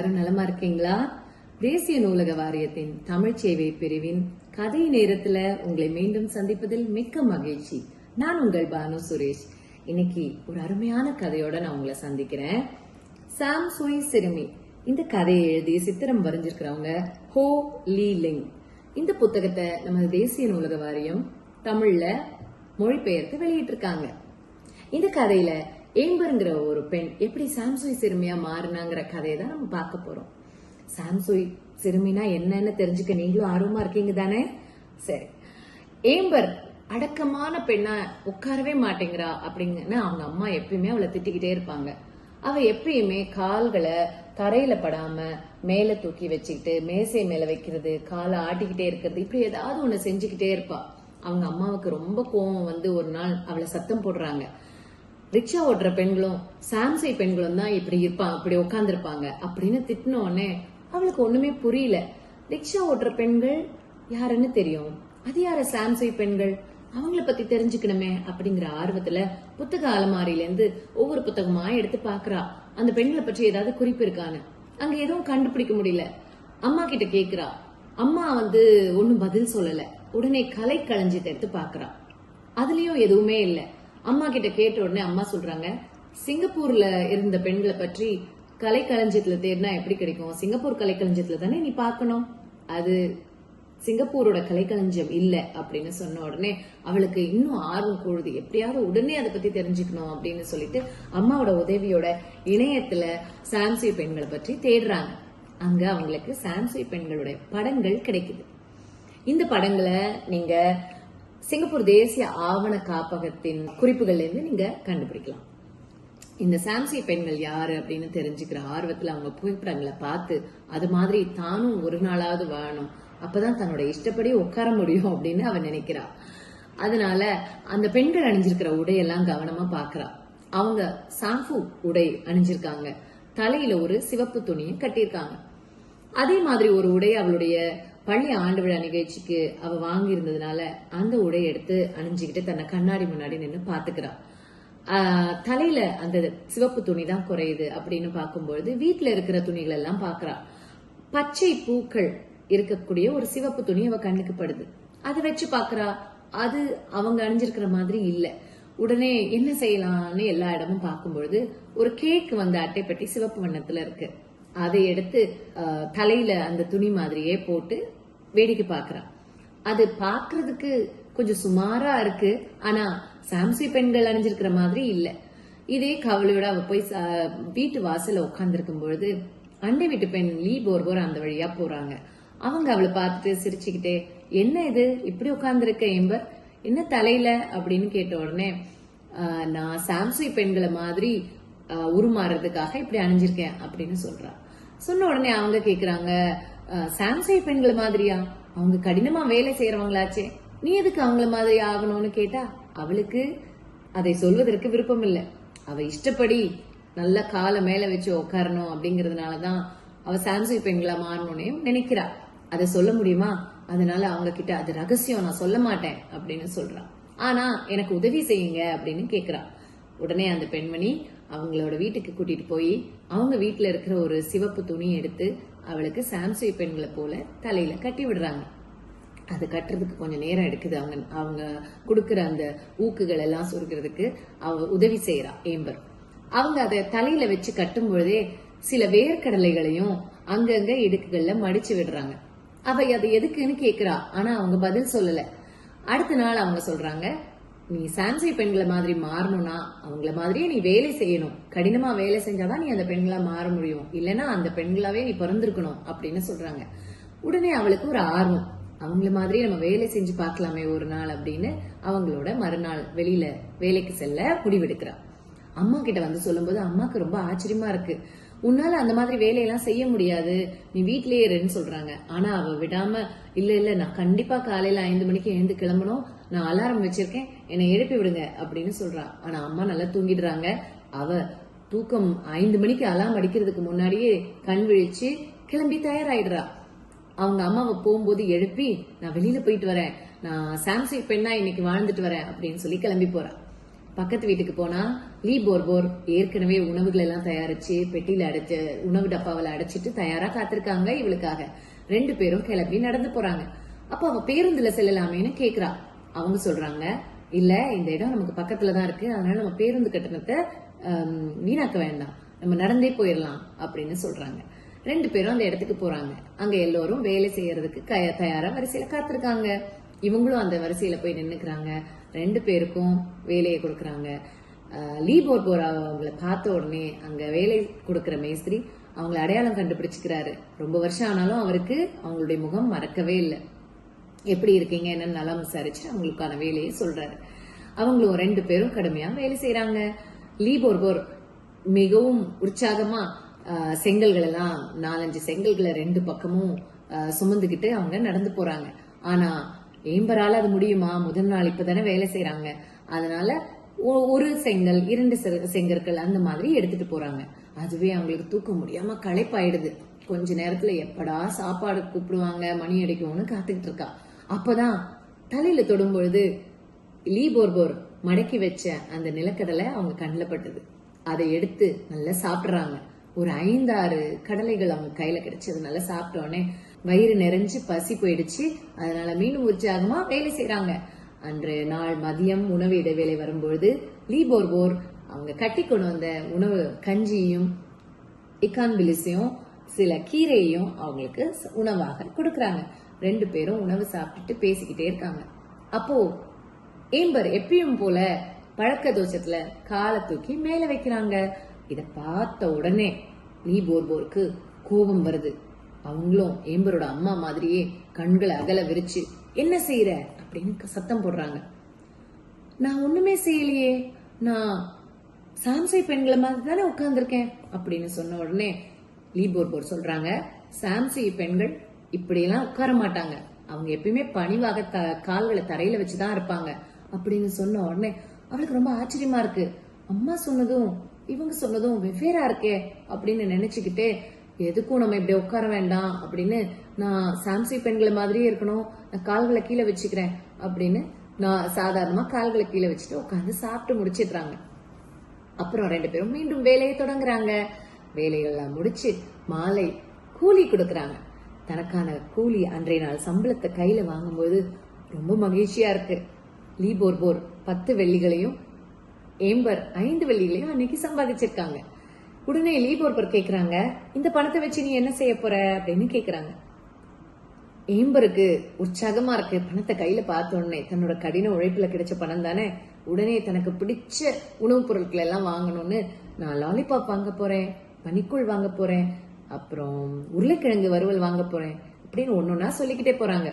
எல்லாரும் நலமா இருக்கீங்களா? தேசிய நூலக வாரியத்தின் தமிழ் சேவை பிரிவின் கதை நேரத்துல உங்களை மீண்டும் சந்திப்பதில் மிக்க மகிழ்ச்சி. நான் உங்கள் பானு சுரேஷ். இன்னைக்கு ஒரு அருமையான கதையோட நான் உங்களை சந்திக்கிறேன். சாம் சுய் சிறுமி. இந்த கதையை எழுதி சித்திரம் வரைஞ்சிருக்கிறவங்க ஹோ லீ லிங். இந்த புத்தகத்தை நம்ம தேசிய நூலக வாரியம் தமிழ்ல மொழிபெயர்த்து வெளியிட்டிருக்காங்க. இந்த கதையில ஏம்பருங்கிற ஒரு பெண் எப்படி சாம்சுய் சிறுமியா மாறினாங்கிற கதையை தான் நம்ம பார்க்க போறோம். சாம்சோய் சிறுமினா என்னன்னு தெரிஞ்சுக்க நீங்களும் ஆர்வமா இருக்கீங்க தானே? சரி. ஏம்பர் அடக்கமான பெண்ணா உட்காரவே மாட்டேங்கிறா அப்படிங்கன்னு அவங்க அம்மா எப்பயுமே அவளை திட்டிக்கிட்டே இருப்பாங்க. அவ எப்பயுமே கால்களை தரையில படாம மேல தூக்கி வச்சுக்கிட்டு மேசை மேல வைக்கிறது காலை ஆட்டிக்கிட்டே இருக்கிறது இப்படி ஏதாவது ஒண்ணு செஞ்சுக்கிட்டே இருப்பா. அவங்க அம்மாவுக்கு ரொம்ப கோவம் வந்து ஒரு நாள் அவளை சத்தம் போடுறாங்க. ரிக்ஷா ஓட்டுற பெண்களும் சாம்சை பெண்களும் தான் இப்படி இருப்பாங்க இப்படி உட்காந்துருப்பாங்க அப்படின்னு திட்டின உடனே அவளுக்கு ஒண்ணுமே புரியல. ரிக்ஷா ஓட்டுற பெண்கள் யாருன்னு தெரியும். அது யார சாம்சை பெண்கள்? அவங்கள பத்தி தெரிஞ்சுக்கணுமே அப்படிங்கிற ஆர்வத்துல புத்தக அலமாரில இருந்து ஒவ்வொரு புத்தகமா எடுத்து பாக்குறா. அந்த பெண்களை பற்றி ஏதாவது குறிப்பு இருக்கான்னு. அங்க எதுவும் கண்டுபிடிக்க முடியல. அம்மா கிட்ட கேக்குறா. அம்மா வந்து ஒன்னும் பதில் சொல்லல. உடனே கலை களஞ்சியத்தை எடுத்து பாக்குறா. அதுலயும் எதுவுமே இல்லை. அம்மா கிட்ட கேட்ட உடனே அம்மா சொல்றாங்க சிங்கப்பூர்ல இருந்த பெண்களை பற்றி கலை களஞ்சியத்துல தேடினா எப்படி கிடைக்கும்? சிங்கப்பூர் கலை களஞ்சியத்துல தானே நீ பார்க்கணும்? அது சிங்கப்பூரோட கலைக்களஞ்சியம் இல்ல அப்படின்னு சொன்ன உடனே அவளுக்கு இன்னும் ஆர்வம் கூடுது. எப்படியாவது உடனே அதை பத்தி தெரிஞ்சுக்கணும் அப்படின்னு சொல்லிட்டு அம்மாவோட உதவியோட இணையத்துல சாம்சி பெண்களை பற்றி தேடுறாங்க. அங்க அவங்களுக்கு சாம்சி பெண்களுடைய படங்கள் கிடைக்குது. இந்த படங்களை நீங்க சிங்கப்பூர் தேசிய ஆவண காப்பகத்தின் குறிப்புகள்ல இருந்து நீங்க கண்டுபிடிக்கலாம். இந்த சாம்சி பெண்கள் யாரு அப்படின்னு தெரிஞ்சுக்கிற ஆர்வத்துல அவங்க புகைப்படங்களை பார்த்து அது மாதிரி தானும் ஒரு நாளாவது வாழணும். அப்பதான் தன்னோட இஷ்டப்படி உட்கார முடியும் அப்படின்னு அவன் நினைக்கிறா. அதனால அந்த பெண்கள் அணிஞ்சிருக்கிற உடையெல்லாம் கவனமா பாக்குறா அவங்க சாம்பு உடை அணிஞ்சிருக்காங்க. தலையில ஒரு சிவப்பு துணியை கட்டியிருக்காங்க. அதே மாதிரி ஒரு உடை அவளுடைய பள்ளி ஆண்டு விழா நிகழ்ச்சிக்கு அவ வாங்கி இருந்ததுனால அந்த உடையை எடுத்து அணிஞ்சுக்கிட்டு தன்னை கண்ணாடி முன்னாடி நின்று பாத்துக்கிறான் தலையில அந்த சிவப்பு துணி தான் குறையுது அப்படின்னு பார்க்கும்பொழுது வீட்டுல இருக்கிற துணிகள் எல்லாம் பாக்குறா பச்சை பூக்கள் இருக்கக்கூடிய ஒரு சிவப்பு துணி அவ கண்ணுக்கு படுது. அதை வச்சு பாக்குறா அது அவங்க அணிஞ்சிருக்கிற மாதிரி இல்லை. உடனே என்ன செய்யலாம்னு எல்லா இடமும் பார்க்கும்பொழுது ஒரு கேக் வந்து அட்டைப்பட்டி சிவப்பு வண்ணத்துல இருக்கு. அதை எடுத்து தலையில அந்த துணி மாதிரியே போட்டு வேடிக்கை பாக்குறான் அது பாக்குறதுக்கு கொஞ்சம் சுமாரா இருக்கு. ஆனா சாம்சி பெண்கள் அணிஞ்சிருக்கிற மாதிரி இல்ல. இதே கவலையோட அவ போய் ச- வீட்டு வாசல்ல உட்காந்துருக்கும் பொழுது அண்டை வீட்டு பெண் லீ போர்போர் அந்த வழியா போறாங்க. அவங்க அவளை பார்த்துட்டு சிரிச்சுக்கிட்டே என்ன இது? இப்படி உட்காந்துருக்க எம்பர் என்ன தலையில? அப்படின்னு கேட்ட உடனே நான் சாம்சி பெண்களை மாதிரி உருமாறுறதுக்காக இப்படி அணிஞ்சிருக்கேன் அப்படின்னு சொல்றா. சொன்ன உடனே அவங்க கேக்குறாங்க சாம்சை பெண்கள் மாதிரியா? அவங்க கடினமா வேலை செய்யறவங்களாச்சே நீ எதுக்கு அவங்கள மாதிரி ஆகணும்னு கேட்டா அவளுக்கு அதை சொல்வதற்கு விருப்பம் இல்ல அவ இஷ்டப்படி நல்ல காலை மேல வச்சு உட்காரணும் அப்படிங்கறதுனாலதான் அவ சாம்சை பெண்களா மாறணும்னே நினைக்கிறா. அதை சொல்ல முடியுமா? அதனால அவங்க கிட்ட அது ரகசியம் நான் சொல்ல மாட்டேன் அப்படின்னு சொல்றான் ஆனா எனக்கு உதவி செய்யுங்க அப்படின்னு கேக்குறா. உடனே அந்த பெண்மணி அவங்களோட வீட்டுக்கு கூட்டிட்டு போய் அவங்க வீட்டுல இருக்கிற ஒரு சிவப்பு துணி எடுத்து அவளுக்கு சாம்சுய் பெண்களை போல தலையில கட்டி விடுறாங்க. அது கட்டுறதுக்கு கொஞ்சம் நேரம் எடுக்குது. அவங்க அவங்க கொடுக்குற அந்த ஊக்குகள் எல்லாம் சுருக்கிறதுக்கு அவ உதவி செய்யறா ஏம்பர். அவங்க அதை தலையில வச்சு கட்டும் பொழுதே சில வேர்க்கடலைகளையும் அங்கங்க இடுக்குகள்ல மடிச்சு விடுறாங்க. அவ அது எதுக்குன்னு கேக்குறா ஆனா அவங்க பதில் சொல்லல. அடுத்த நாள் அவங்க சொல்றாங்க நீ சாம்சை பெண்களை மாதிரி மாறணும்னா அவங்கள மாதிரியே நீ வேலை செய்யணும். கடினமா வேலை செஞ்சாதான் நீ அந்த பெண்களா மாற முடியும். இல்லைன்னா அந்த பெண்களாவே நீ பிறந்திருக்கணும் அப்படின்னு சொல்றாங்க. உடனே அவளுக்கு ஒரு ஆர்வம். அவங்கள மாதிரி நம்ம வேலை செஞ்சு பார்க்கலாமே ஒரு நாள் அப்படின்னு அவங்களோட மறுநாள் வெளியில வேலைக்கு செல்ல முடிவெடுக்கிறா. அம்மா கிட்ட வந்து சொல்லும்போது அம்மாக்கு ரொம்ப ஆச்சரியமா இருக்கு. உன்னால அந்த மாதிரி வேலையெல்லாம் செய்ய முடியாது. நீ வீட்லயே இருன்னு சொல்றாங்க. ஆனா அவ விடாம இல்ல இல்ல நான் கண்டிப்பா காலையில ஐந்து மணிக்கு எழுந்து கிளம்பணும். நான் அலாரம் வச்சிருக்கேன். என்னை எழுப்பி விடுங்க அப்படின்னு சொல்றா. ஆனா அம்மா நல்லா தூங்கிடுறாங்க. அவ தூக்கம் ஐந்து மணிக்கு அலாரம் அடிக்கிறதுக்கு முன்னாடியே கண் விழிச்சு கிளம்பி தயாராயிடுறா. அவங்க அம்மாவை போகும்போது எழுப்பி நான் வெளியில போயிட்டு வரேன். நான் சாம்சங் பெண்ணா இன்னைக்கு வாழ்ந்துட்டு வரேன் அப்படின்னு சொல்லி கிளம்பி போறா. பக்கத்து வீட்டுக்கு போனா லீ போர்போர் ஏற்கனவே உணவுகள் எல்லாம் தயாரிச்சு பெட்டியில அடைச்சு உணவு டப்பாவில் அடைச்சிட்டு தயாரா காத்திருக்காங்க இவளுக்காக. ரெண்டு பேரும் கிளம்பி நடந்து போறாங்க. அப்ப அவ பேருந்துல செல்லலாமேன்னு கேக்குறா. அவங்க சொல்றாங்க இல்ல இந்த இடம் நமக்கு பக்கத்துல தான் இருக்கு. அதனால நம்ம பேருந்து கட்டணத்தை வீணாக்க வேண்டாம். நம்ம நடந்தே போயிடலாம் அப்படின்னு சொல்றாங்க. ரெண்டு பேரும் அந்த இடத்துக்கு போறாங்க. அங்க எல்லோரும் வேலை செய்யறதுக்கு தயாரா வரிசையில காத்திருக்காங்க. இவங்களும் அந்த வரிசையில போய் நின்னுக்கிறாங்க. ரெண்டு பேருக்கும் வேலையை கொடுக்குறாங்க. லீபோர் லீ அவங்கள பார்த்த உடனே அங்கே வேலை கொடுக்குற மேஸ்திரி அவங்கள அடையாளம் கண்டுபிடிச்சிக்கிறாரு. ரொம்ப வருஷம் ஆனாலும் அவருக்கு அவங்களுடைய முகம் மறக்கவே இல்லை. எப்படி இருக்கீங்க? என்னன்னு நல்லா விசாரிச்சு அவங்களுக்கான வேலையை சொல்றாரு. அவங்களும் ரெண்டு பேரும் கடுமையாக வேலை செய்யறாங்க லீ போர்போர் மிகவும் உற்சாகமா ஆஹ், செங்கல்கள் எல்லாம் நாலஞ்சு செங்கல்களை ரெண்டு பக்கமும் சுமந்துக்கிட்டு அவங்க நடந்து போறாங்க. ஆனா ஏம்பரால அது முடியுமா? முதல் நாள் இப்பதானே வேலை செய்யறாங்க அதனால ஒ- ஒரு செங்கல் இரண்டு செங்கற்கள் அந்த மாதிரி எடுத்துட்டு போறாங்க. அதுவே அவங்களுக்கு தூக்க முடியாம களைப்பாயிடுது. கொஞ்ச நேரத்துல எப்படா சாப்பாடு கூப்பிடுவாங்க மணி அடிக்கும்னு காத்துக்கிட்டு இருக்கா. அப்பதான் தலையில தொடும் பொழுது லீ போர்போர் மடக்கி வச்ச அந்த நிலக்கடலை அவங்க கண்ணில் பட்டது. அதை எடுத்து நல்லா சாப்பிடுறாங்க. ஒரு ஐந்தாறு கடலைகள் அவங்க கையில கிடைச்சது நல்லா சாப்பிட்டோடனே வயிறு நிறைஞ்சு பசி போயிடுச்சு. அதனால மீண்டும் உற்சாகமா வேலை செய்யறாங்க அன்று நாள் மதியம் உணவு இடைவேளை வரும்பொழுது லீ போர்போர் அவங்க கட்டி கொண்டு வந்த உணவு கஞ்சியும் இக்கான்பிலிஸையும் சில கீரையையும் அவங்களுக்கு உணவாக கொடுக்கறாங்க. ரெண்டு பேரும் உணவு சாப்பிட்டுட்டு பேசிக்கிட்டே இருக்காங்க. அப்போ ஏம்பர் எப்பயும் போல பழக்க தோஷத்துல காலை தூக்கி மேல வைக்கிறாங்க. இத பார்த்த உடனே லீ போர்போருக்கு கோபம் வருது. அவங்களும் ஏம்பரோட அம்மா மாதிரியே கண்களை அகல விரிச்சு என்ன செய்யற அப்படின்னு சத்தம் போடுறாங்க. நான் ஒண்ணுமே செய்யலையே. நான் சாம்சை பெண்களை மாதிரி தானே உட்கார்ந்துருக்கேன். அப்படின்னு சொன்ன உடனே லீபோர் போர் சொல்றாங்க. சாம்சை பெண்கள் இப்படியெல்லாம் உட்கார மாட்டாங்க. அவங்க எப்பயுமே பணிவாக த கால்களை தரையில வச்சுதான் இருப்பாங்க. அப்படின்னு சொன்ன உடனே அவளுக்கு ரொம்ப ஆச்சரியமா இருக்கு. அம்மா சொன்னதும் இவங்க சொன்னதும் வெவ்வேறா இருக்கே அப்படின்னு நினைச்சுக்கிட்டே எதுக்கும் நம்ம இப்படி உட்கார வேண்டாம் அப்படின்னு நான் சாம்சி பெண்களை மாதிரியே இருக்கணும். நான் கால்களை கீழே வச்சுக்கிறேன் அப்படின்னு நான் சாதாரணமா கால்களை கீழே வச்சுட்டு உட்காந்து சாப்பிட்டு முடிச்சிடுறாங்க. அப்புறம் ரெண்டு பேரும் மீண்டும் வேலையை தொடங்குறாங்க. வேலைகள்லாம் முடிச்சு மாலை கூலி கொடுக்குறாங்க. தனக்கான கூலி அன்றைய நாள் சம்பளத்தை கையில வாங்கும்போது ரொம்ப மகிழ்ச்சியா இருக்கு. லீ போர்போர் பத்து வெள்ளிகளையும் ஏம்பர் ஐந்து வெள்ளிகளையும் அன்னைக்கு சம்பாதிச்சிருக்காங்க. உடனே லீப் போர்பர் கேட்குறாங்க இந்த பணத்தை வச்சு நீ என்ன செய்ய போற? அப்படின்னு கேட்குறாங்க ஏம்பருக்கு உற்சாகமா இருக்கு. பணத்தை கையில பார்த்த உடனே தன்னோட கடின உழைப்புல கிடைச்ச பணம் தானே? உடனே தனக்கு பிடிச்ச உணவுப் பொருட்கள் எல்லாம் வாங்கணும்னு நான் லாலிபாப் வாங்க போறேன் பனிக்கூழ் வாங்க போறேன் அப்புறம் உருளைக்கிழங்கு வறுவல் வாங்க போறேன் அப்படின்னு ஒன்னொன்னா சொல்லிக்கிட்டே போறாங்க.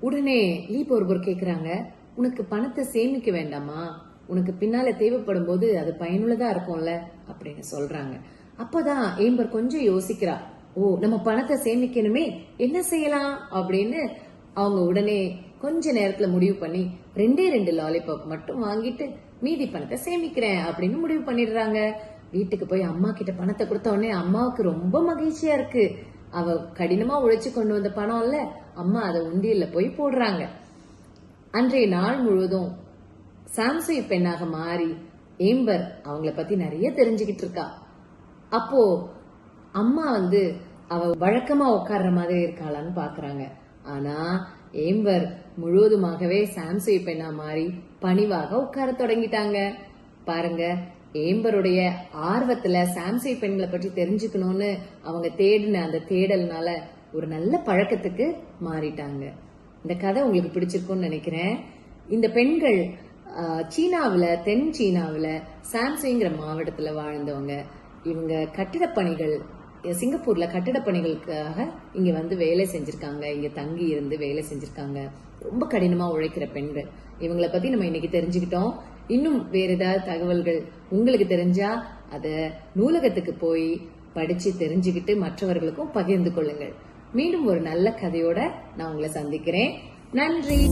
உடனே லீப் போர்போர் கேக்குறாங்க உனக்கு பணத்தை சேமிக்க வேண்டாமா? உனக்கு பின்னால தேவைப்படும் போது அது பயனுள்ளதா இருக்கும்ல அப்படின்னு சொல்றாங்க. அப்பதான் ஏம்பர் கொஞ்சம் யோசிக்கிறா. ஓ நம்ம பணத்தை சேமிக்கணுமே என்ன செய்யலாம்? அப்படின்னு அவங்க உடனே கொஞ்ச நேரத்துல முடிவு பண்ணி ரெண்டே ரெண்டு லாலிபாப் மட்டும் வாங்கிட்டு மீதி பணத்தை சேமிக்கிறேன் அப்படின்னு முடிவு பண்ணிடுறாங்க. வீட்டுக்கு போய் அம்மா கிட்ட பணத்தை கொடுத்த உடனே அம்மாவுக்கு ரொம்ப மகிழ்ச்சியா இருக்கு. அவ கடினமா உழைச்சு கொண்டு வந்த பணம் இல்ல அம்மா அதை உண்டியல்ல போய் போடுறாங்க. அன்றைய நாள் முழுவதும் சாம்சங் பெண்ணாக மாறி ஏம்பர் அவங்கள பத்தி நிறைய தெரிஞ்சுக்கிட்டு இருக்கா. அப்போ அம்மா வந்து அவ வழக்கமா உட்கார்ற மாதிரி இருக்காளான்னு பாக்குறாங்க. ஆனா ஏம்பர் முழுவதுமாகவே சாம்சங் பெண்ணா மாறி பணிவாக உட்கார தொடங்கிட்டாங்க. பாருங்க ஏம்பருடைய ஆர்வத்துல சாம்சங் பெண்களை பற்றி தெரிஞ்சுக்கணும்னு அவங்க தேடின அந்த தேடல்னால ஒரு நல்ல பழக்கத்துக்கு மாறிட்டாங்க. இந்த கதை உங்களுக்கு பிடிச்சிருக்கும்னு நினைக்கிறேன். இந்த பெண்கள் சீனாவில் தென் சீனாவில் சாம்சைங்கிற மாவட்டத்தில் வாழ்ந்தவங்க. இவங்க கட்டிடப் பணிகள் கட்டிடப்பணிகளுக்காக கட்டிடப் பணிகளுக்காக வந்து வேலை செஞ்சுருக்காங்க. இங்கே தங்கி இருந்து வேலை செஞ்சுருக்காங்க. ரொம்ப கடினமாக உழைக்கிற பெண்கள். இவங்களை பற்றி நம்ம இன்னைக்கு தெரிஞ்சுக்கிட்டோம். இன்னும் வேறு ஏதாவது தகவல்கள் உங்களுக்கு தெரிஞ்சா அதை நூலகத்துக்கு போய் படித்து தெரிஞ்சுக்கிட்டு மற்றவர்களுக்கும் பகிர்ந்து கொள்ளுங்கள். மீண்டும் ஒரு நல்ல கதையோட நான் உங்களை சந்திக்கிறேன். நன்றி.